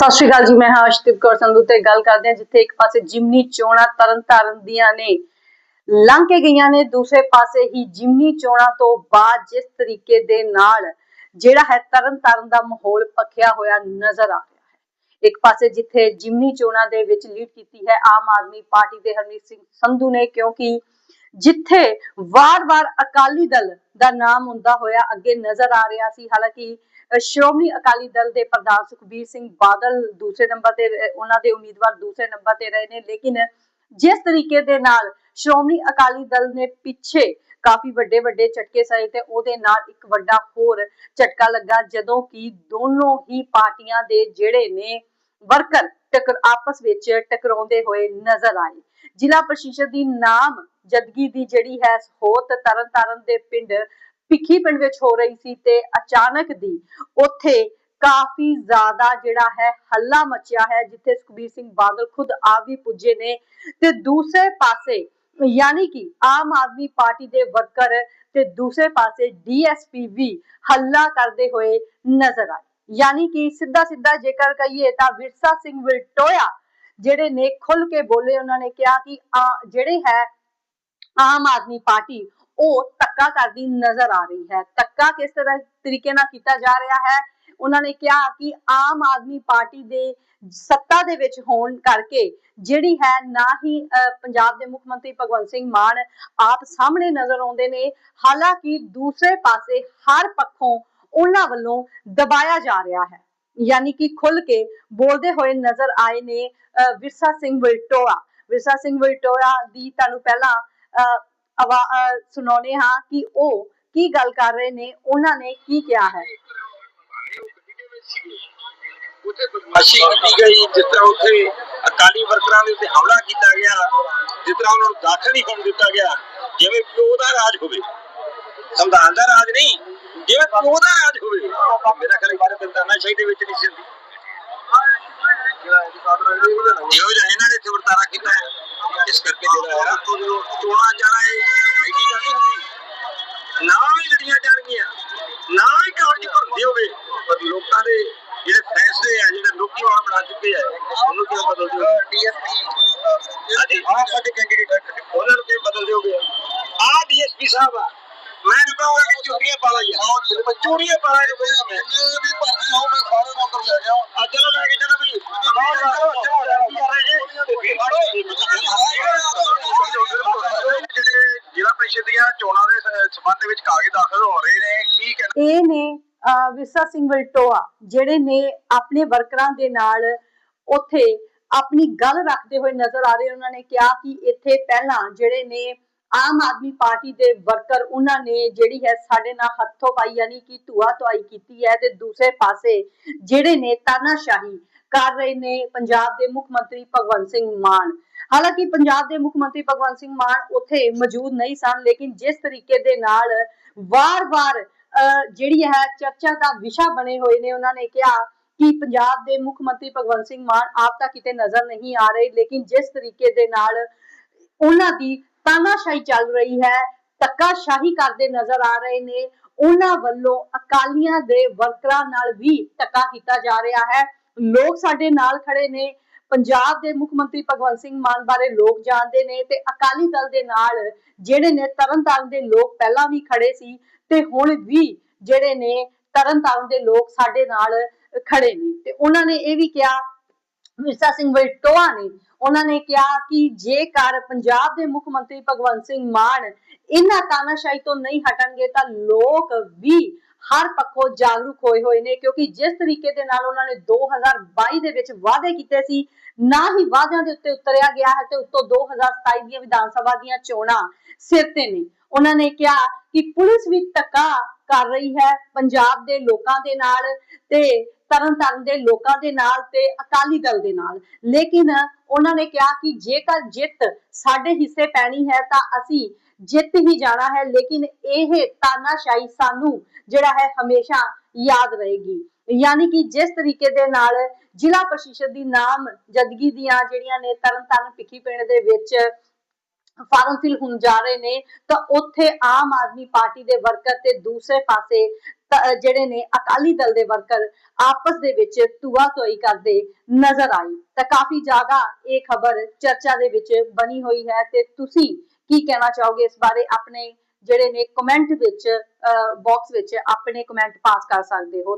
ਸਤਿ ਸ਼੍ਰੀ ਅਕਾਲ ਜੀ, ਮੈਂ ਹਾਂ ਅਸ਼ਦੀਪ ਕੌਰ ਸੰਧੂ ਤੇ ਗੱਲ ਕਰਦੇ ਹਾਂ ਜਿੱਥੇ ਇੱਕ ਪਾਸੇ ਜਿਮਨੀ ਚੋਣਾਂ ਤਰਨ ਦੀਆਂ ਨੇ, ਲੰਘ ਕੇ ਗਈਆਂ ਨੇ, ਦੂਸਰੇ ਪਾਸੇ ਹੀ ਜਿਮਨੀ ਚੋਣਾਂ ਤੋਂ ਬਾਅਦ ਜਿਸ ਤਰੀਕੇ ਦੇ ਨਾਲ ਜਿਹੜਾ ਹੈ ਤਰਨ ਤਾਰਨ ਦਾ ਮਾਹੌਲ ਪੱਖਿਆ ਹੋਇਆ ਨਜ਼ਰ ਆ ਰਿਹਾ ਹੈ। ਇੱਕ ਪਾਸੇ ਜਿੱਥੇ ਜਿਮਨੀ ਚੋਣਾਂ ਦੇ ਵਿੱਚ ਲੀਡ ਕੀਤੀ ਹੈ ਆਮ ਆਦਮੀ ਪਾਰਟੀ ਦੇ ਹਰਮੀਤ ਸਿੰਘ ਸੰਧੂ ਨੇ, ਕਿਉਂਕਿ ਜਿੱਥੇ ਵਾਰ-ਵਾਰ ਅਕਾਲੀ ਦਲ ਦਾ ਨਾਮ ਹੁੰਦਾ ਹੋਇਆ ਅੱਗੇ ਨਜ਼ਰ ਆ ਰਿਹਾ ਸੀ। ਹਾਲਾਂਕਿ ਸ਼੍ਰੋਮਣੀ ਅਕਾਲੀ ਦਲ ਦੇ ਪ੍ਰਧਾਨ ਸੁਖਬੀਰ ਸਿੰਘ ਬਾਦਲ ਦੂਸਰੇ ਨੰਬਰ ਤੇ ਉਹਨਾਂ ਦੇ ਉਮੀਦਵਾਰ ਦੂਸਰੇ ਨੰਬਰ ਤੇ ਰਹੇ ਨੇ, ਲੇਕਿਨ ਜਿਸ ਤਰੀਕੇ ਦੇ ਨਾਲ ਸ਼੍ਰੋਮਣੀ ਅਕਾਲੀ ਦਲ ਨੇ ਪਿੱਛੇ ਕਾਫੀ ਵੱਡੇ ਵੱਡੇ ਝਟਕੇ ਸਹੇ ਤੇ ਉਹਦੇ ਨਾਲ ਇੱਕ ਵੱਡਾ ਹੋਰ ਝਟਕਾ ਲੱਗਾ, ਜਦੋਂ ਕਿ ਦੋਨੋਂ ਹੀ ਪਾਰਟੀਆਂ ਦੇ ਜਿਹੜੇ ਨੇ ਵਰਕਰ ਟਕਰ, ਆਪਸ ਵਿੱਚ ਟਕਰਾਉਂਦੇ ਹੋਏ ਨਜ਼ਰ ਆਏ। ਜ਼ਿਲ੍ਹਾ ਪ੍ਰਸ਼ਾਸਨ ਦੀ ਨਾਮ ਜਦਗੀ ਦੀ ਜਿਹੜੀ ਹੈ ਹੋਤ ਤਰਨ ਦੇ ਪਿੰਡ ਭਿੱਖੀ ਪਿੰਡ ਵਿੱਚ ਹੋ ਰਹੀ ਸੀ ਤੇ ਅਚਾਨਕ ਦੀ ਉੱਥੇ ਕਾਫੀ ਜ਼ਿਆਦਾ ਜਿਹੜਾ ਹੈ ਹੱਲਾ ਮਚਿਆ ਹੈ, ਜਿੱਥੇ ਸੁਖਬੀਰ ਸਿੰਘ ਬਾਦਲ ਖੁਦ ਆਪ ਵੀ ਪੁੱਜੇ ਨੇ ਤੇ ਦੂਸਰੇ ਪਾਸੇ ਯਾਨੀ ਕਿ ਆਮ ਆਦਮੀ ਪਾਰਟੀ ਦੇ ਵਰਕਰ ਤੇ ਦੂਸਰੇ ਪਾਸੇ ਡੀਐਸਪੀ ਵੀ ਹੱਲਾ ਕਰਦੇ ਹੋਏ ਨਜ਼ਰ ਆਏ। ਯਾਨੀ ਕਿ ਸਿੱਧਾ ਸਿੱਧਾ ਜੇਕਰ ਕਹੀਏ ਤਾਂ ਵਿਰਸਾ ਸਿੰਘ ਵਿਲਟੋਇਆ ਜਿਹੜੇ ਨੇ ਖੁੱਲ ਕੇ ਬੋਲੇ, ਉਹਨਾਂ ਨੇ ਕਿਹਾ ਕਿ ਜਿਹੜੇ ਹੈ ਆਮ ਆਦਮੀ ਪਾਰਟੀ ਉਹ ਧੱਕਾ ਕਰਦੀ ਨਜ਼ਰ ਆ ਰਹੀ ਹੈ। ਧੱਕਾ ਕਿਸ ਤਰ੍ਹਾਂ ਤਰੀਕੇ ਨਾਲ ਕੀਤਾ ਜਾ ਰਿਹਾ ਹੈ? ਉਹਨਾਂ ਨੇ ਕਿਹਾ ਕਿ ਆਮ ਆਦਮੀ ਪਾਰਟੀ ਦੇ ਸੱਤਾ ਦੇ ਵਿੱਚ ਹੋਣ ਕਰਕੇ ਜਿਹੜੀ ਹੈ ਨਾ ਹੀ ਪੰਜਾਬ ਦੇ ਮੁੱਖ ਮੰਤਰੀ ਭਗਵੰਤ ਸਿੰਘ ਮਾਨ ਆਪ ਸਾਹਮਣੇ ਨਜ਼ਰ ਆਉਂਦੇ ਨੇ। ਹਾਲਾਂਕਿ ਦੂਸਰੇ ਪਾਸੇ ਹਰ ਪੱਖੋਂ ਉਹਨਾਂ ਵੱਲੋਂ ਦਬਾਇਆ ਜਾ ਰਿਹਾ ਹੈ। ਯਾਨੀ ਕਿ ਖੁੱਲ ਕੇ ਬੋਲਦੇ ਹੋਏ ਨਜ਼ਰ ਆਏ ਨੇ ਵਿਰਸਾ ਸਿੰਘ ਵਿਲਟੋਆ। ਵਿਰਸਾ ਸਿੰਘ ਵਿਲਟੋਆ ਦੀ ਤੁਹਾਨੂੰ ਪਹਿਲਾਂ ਅਹ, ਹਾਂ ਕਿ ਉਹ ਕੀ ਗੱਲ ਕਰ ਰਹੇ ਨੇ ਉਹਨਾਂ ਨੇ ਕੀ ਕਿਹਾ ਹੈ। ਉੱਥੇ ਬਦਮਾਸ਼ੀ ਕੀਤੀ ਗਈ ਜਿਸ ਤਰ੍ਹਾਂ ਉੱਥੇ ਅਕਾਲੀ ਵਰਕਰਾਂ ਦੇ ਉੱਤੇ ਹਮਲਾ ਕੀਤਾ ਗਿਆ ਜਿਸ ਤਰ੍ਹਾਂ ਉਹਨਾਂ ਨੂੰ ਦਾਖਲ ਹੀ ਹੋਣ ਦਿੱਤਾ ਗਿਆ ਜਿਵੇਂ ਪਿਓ ਦਾ ਰਾਜ ਹੋਵੇ। ਸੰਵਿਧਾਨ ਦਾ ਰਾਜ ਨਹੀਂ ਜਿਵੇਂ ਪਿਓ ਦਾ ਰਾਜ ਹੋਵੇ। ਮੇਰਾ ਖਿਆਲ ਭਾਰਤ ਇੰਟਰਨੈਸ਼ਨਲ ਦੇ ਵਿੱਚ ਨਹੀਂ ਸੀ ਸਾਹਿਬ ਆ। ਮੈਂ ਨਹੀਂ ਕਹਾਂਗਾ ਕਿ ਚੋਰੀਆਂ ਪਾਲਾ ਹੀ ਆ ਚੋਰੀਆਂ ਪਾਲਾ ਇਹ ਕੋਈ ਮੈਂ ਵੀ ਭਰਤੀ ਹੋ ਮੈਂ ਸਾਰੇ ਨੰਬਰ ਲੈ ਗਿਆ ਆ ਚਲੋ ਲੈ ਕੇ ਚਲੋ ਵੀ। ਜਿਹੜੇ ਜ਼ਿਲ੍ਹਾ ਪ੍ਰੀਸ਼ਦ ਦੀਆਂ ਚੋਣਾਂ ਦੇ ਸੰਬੰਧ ਵਿੱਚ ਕਾਗਜ਼ ਦਾਖਲ ਹੋ ਰਹੇ ਨੇ ਕੀ ਇਹ ਨੇ ਵਿਰਸਾ ਸਿੰਘ ਵਿਲਟੋਆ ਜਿਹੜੇ ਨੇ ਆਪਣੇ ਵਰਕਰਾਂ ਦੇ ਨਾਲ ਉੱਥੇ ਆਪਣੀ ਗੱਲ ਰੱਖਦੇ ਹੋਏ ਨਜ਼ਰ ਆ ਰਹੇ। ਉਹਨਾਂ ਨੇ ਕਿਹਾ ਕਿ ਇੱਥੇ ਪਹਿਲਾਂ ਜਿਹੜੇ ਨੇ ਆਮ ਆਦਮੀ ਪਾਰਟੀ ਦੇ ਵਰਕਰ ਉਹਨਾਂ ਨੇ ਜਿਹੜੀ ਹੈ ਸਾਡੇ ਨਾਲ ਹੱਥੋਂ ਪਾਈ, ਯਾਨੀ ਕਿ ਧੂਆ ਧੁਆਈ ਕੀਤੀ ਹੈ ਤੇ ਦੂਸਰੇ ਪਾਸੇ ਜਿਹੜੇ ਨੇ ਤਾਨਾਸ਼ਾਹੀ ਕਰ ਰਹੇ ਨੇ ਪੰਜਾਬ ਦੇ ਮੁੱਖ ਮੰਤਰੀ ਭਗਵੰਤ ਸਿੰਘ ਮਾਨ। ਹਾਲਾਂਕਿ ਪੰਜਾਬ ਦੇ ਮੁੱਖ ਮੰਤਰੀ ਭਗਵੰਤ ਸਿੰਘ ਮਾਨ ਉੱਥੇ ਮੌਜੂਦ ਨਹੀਂ ਸਨ, ਲੇਕਿਨ ਜਿਸ ਤਰੀਕੇ ਦੇ ਨਾਲ ਵਾਰ-ਵਾਰ ਜਿਹੜੀ ਹੈ ਚਰਚਾ ਦਾ ਵਿਸ਼ਾ ਬਣੇ ਹੋਏ ਨੇ, ਉਹਨਾਂ ਨੇ ਕਿਹਾ ਕਿ ਪੰਜਾਬ ਦੇ ਮੁੱਖ ਮੰਤਰੀ ਭਗਵੰਤ ਸਿੰਘ ਮਾਨ ਆਪ ਤਾਂ ਕਿਤੇ ਨਜ਼ਰ ਨਹੀਂ ਆ ਰਹੇ, ਲੇਕਿਨ ਜਿਸ ਤਰੀਕੇ ਦੇ ਨਾਲ ਉਹਨਾਂ ਦੀ ਤਾਨਾਸ਼ਾਹੀ ਚੱਲ ਰਹੀ ਹੈ, ਧੱਕਾਸ਼ਾਹੀ ਕਰਦੇ ਨਜ਼ਰ ਆ ਰਹੇ ਨੇ। ਉਹਨਾਂ ਵੱਲੋਂ ਅਕਾਲੀਆਂ ਦੇ ਵਰਕਰਾਂ ਨਾਲ ਵੀ ਧੱਕਾ ਕੀਤਾ ਜਾ ਰਿਹਾ ਹੈ। ਲੋਕ ਸਾਡੇ ਨਾਲ ਖੜੇ ਨੇ। ਪੰਜਾਬ ਦੇ ਮੁੱਖ ਮੰਤਰੀ ਭਗਵੰਤ ਸਿੰਘ ਮਾਨ ਬਾਰੇ ਲੋਕ ਜਾਣਦੇ ਨੇ ਤੇ ਅਕਾਲੀ ਦਲ ਦੇ ਨਾਲ ਜਿਹੜੇ ਨੇ ਤਰਨਤਾਰਨ ਦੇ ਲੋਕ ਪਹਿਲਾਂ ਵੀ ਖੜੇ ਸੀ ਤੇ ਹੁਣ ਵੀ ਜਿਹੜੇ ਨੇ ਤਰਨਤਾਰਨ ਦੇ ਲੋਕ ਸਾਡੇ ਨਾਲ ਖੜੇ ਨੇ। ਤੇ ਉਹਨਾਂ ਨੇ ਇਹ ਵੀ ਕਿਹਾ ਮਿਰਜ਼ਾ ਸਿੰਘ ਵਲਟੋਆ ਨੇ। ਉਹਨਾਂ ਨੇ ਕਿਹਾ ਕਿ ਜੇਕਰ ਪੰਜਾਬ ਦੇ ਮੁੱਖ ਮੰਤਰੀ ਭਗਵੰਤ ਸਿੰਘ ਮਾਨ ਇਹਨਾਂ ਤਾਨਾਸ਼ਾਹੀ ਤੋਂ ਨਹੀਂ ਹਟਣਗੇ ਤਾਂ ਲੋਕ ਵੀ ਹਰ ਪੱਖੋਂ ਜਾਗਰੂਕ ਹੋਏ ਹੋਏ ਨੇ, ਕਿਉਂਕਿ ਜਿਸ ਤਰੀਕੇ ਦੇ ਨਾਲ ਉਹਨਾਂ ਨੇ 2022 ਦੇ ਵਿੱਚ ਵਾਅਦੇ ਕੀਤੇ ਸੀ, ਨਾ ਹੀ ਵਾਅਦਿਆਂ ਦੇ ਉੱਤੇ ਉਤਰਿਆ ਗਿਆ ਹੈ ਤੇ ਉੱਤੋਂ 2027 ਦੀਆਂ ਵਿਧਾਨ ਸਭਾ ਦੀਆਂ ਚੋਣਾਂ ਸਿਰ ਤੇ ਨੇ। ਉਹਨਾਂ ਨੇ ਕਿਹਾ ਕਿ ਪੁਲਿਸ ਵੀ ਧੱਕਾ ਕਰ ਰਹੀ ਹੈ ਪੰਜਾਬ ਦੇ ਲੋਕਾਂ ਦੇ ਨਾਲ ਤੇ ਤਰਨਤਾਰਨ ਦੇ ਲੋਕਾਂ ਦੇ ਨਾਲ ਤੇ ਅਕਾਲੀ ਦਲ ਦੇ ਨਾਲ। ਲੇਕਿਨ ਉਹਨਾਂ ਨੇ ਕਿਹਾ ਕਿ ਜੇਕਰ ਜਿੱਤ ਸਾਡੇ ਹਿੱਸੇ ਪੈਣੀ ਹੈ ਤਾਂ ਅਸੀਂ ਜਿੱਤ ਹੀ ਜਾਣਾ ਹੈ, ਲੇਕਿਨ ਇਹ ਤਾਨਾਸ਼ਾਹੀ ਸਾਨੂੰ ਜਿਹੜਾ ਹੈ ਹਮੇਸ਼ਾ ਯਾਦ ਰਹੇਗੀ। ਯਾਨੀ ਕਿ ਜਿਸ ਤਰੀਕੇ ਦੇ ਨਾਲ ਜ਼ਿਲ੍ਹਾ ਪ੍ਰਸ਼ਾਸਨ ਦੀ ਨਾਮ ਜਦਗੀ ਦੀਆਂ ਜਿਹੜੀਆਂ ਨੇ ਤਰਨਤਾਰਨ ਭਿੱਖੀ ਪਿੰਡ ਦੇ ਵਿੱਚ ਫਾਰਮ ਫਿਲ ਹੋਣ ਜਾ ਰਹੇ ਨੇ, ਤਾਂ ਉੱਥੇ ਆਮ ਆਦਮੀ ਪਾਰਟੀ ਦੇ ਵਰਕਰ ਤੇ ਦੂਸਰੇ ਪਾਸੇ ਜਿਹੜੇ ਨੇ ਅਕਾਲੀ ਦਲ ਦੇ ਵਰਕਰ ਆਪਸ ਦੇ ਵਿੱਚ ਧੂਆ ਧੋਈ ਕਰਦੇ ਨਜ਼ਰ ਆਏ। ਤਾਂ ਕਾਫੀ ਜ਼ਿਆਦਾ ਇਹ ਖਬਰ ਚਰਚਾ ਦੇ ਵਿੱਚ ਬਣੀ ਹੋਈ ਹੈ ਤੇ ਤੁਸੀਂ ਕੀ ਕਹਿਣਾ ਚਾਹੋਗੇ ਇਸ ਬਾਰੇ? ਆਪਣੇ ਜਿਹੜੇ ਨੇ ਕਮੈਂਟ ਵਿੱਚ ਬਾਕਸ ਵਿੱਚ ਆਪਣੇ ਕਮੈਂਟ ਪਾਸ ਕਰ ਸਕਦੇ ਹੋ।